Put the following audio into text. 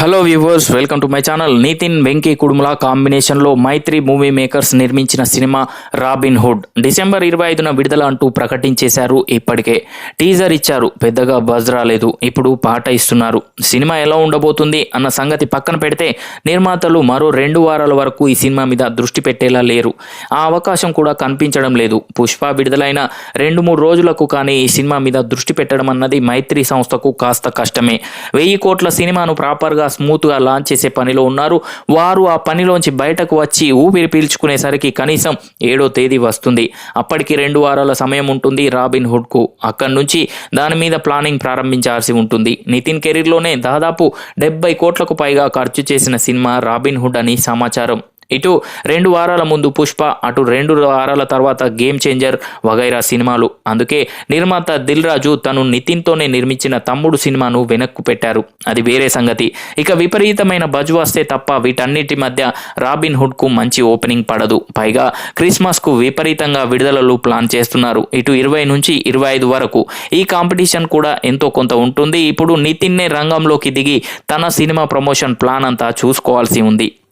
Hello viewers welcome to my channel Nithin Venky Kudumula కాంబినేషన్లో Mythri movie makers నిర్మించిన సినిమా Robin Hood December ఇరవై ఐదున విడుదల అంటూ ప్రకటించేశారు ఇప్పటికే. టీజర్ ఇచ్చారు పెద్దగా బజ్ రాలేదు. ఇప్పుడు పాట ఇస్తున్నారు. సినిమా ఎలా ఉండబోతుంది అన్న సంగతి పక్కన పెడితే నిర్మాతలు మరో రెండు వారాల వరకు ఈ సినిమా మీద దృష్టి పెట్టేలా లేరు. ఆ అవకాశం కూడా కనిపించడం లేదు. పుష్ప విడుదలైన రెండు మూడు రోజులకు కానీ ఈ సినిమా మీద దృష్టి పెట్టడం అన్నది మైత్రి సంస్థకు కాస్త కష్టమే. వెయ్యి కోట్ల సినిమాను ప్రాపర్గా స్మూత్గా లాంచ్ చేసే పనిలో ఉన్నారు. వారు ఆ పనిలోంచి బయటకు వచ్చి ఊపిరి పీల్చుకునేసరికి కనీసం ఏడో తేదీ వస్తుంది. అప్పటికి రెండు వారాల సమయం ఉంటుంది రాబిన్ హుడ్కు అక్కడి నుంచి దాని మీద ప్లానింగ్ ప్రారంభించాల్సి ఉంటుంది. నితిన్ కెరీర్లోనే దాదాపు డెబ్బై కోట్లకు పైగా ఖర్చు చేసిన సినిమా రాబిన్ హుడ్ అని సమాచారం. ఇటు రెండు వారాల ముందు పుష్ప అటు రెండు వారాల తర్వాత గేమ్ చేంజర్ వగైరా సినిమాలు. అందుకే నిర్మాత దిల్ రాజు తను నితిన్తోనే నిర్మించిన తమ్ముడు సినిమాను వెనక్కు పెట్టారు. అది వేరే సంగతి. ఇక విపరీతమైన బజ్ వస్తే తప్ప వీటన్నిటి మధ్య రాబిన్ హుడ్కు మంచి ఓపెనింగ్ పడదు. పైగా క్రిస్మస్కు విపరీతంగా విడుదలలు ప్లాన్ చేస్తున్నారు. ఇటు ఇరవై నుంచి ఇరవై ఐదు వరకు ఈ కాంపిటీషన్ కూడా ఎంతో కొంత ఉంటుంది. ఇప్పుడు నితిన్నే రంగంలోకి దిగి తన సినిమా ప్రమోషన్ ప్లాన్ అంతా చూసుకోవాల్సి ఉంది.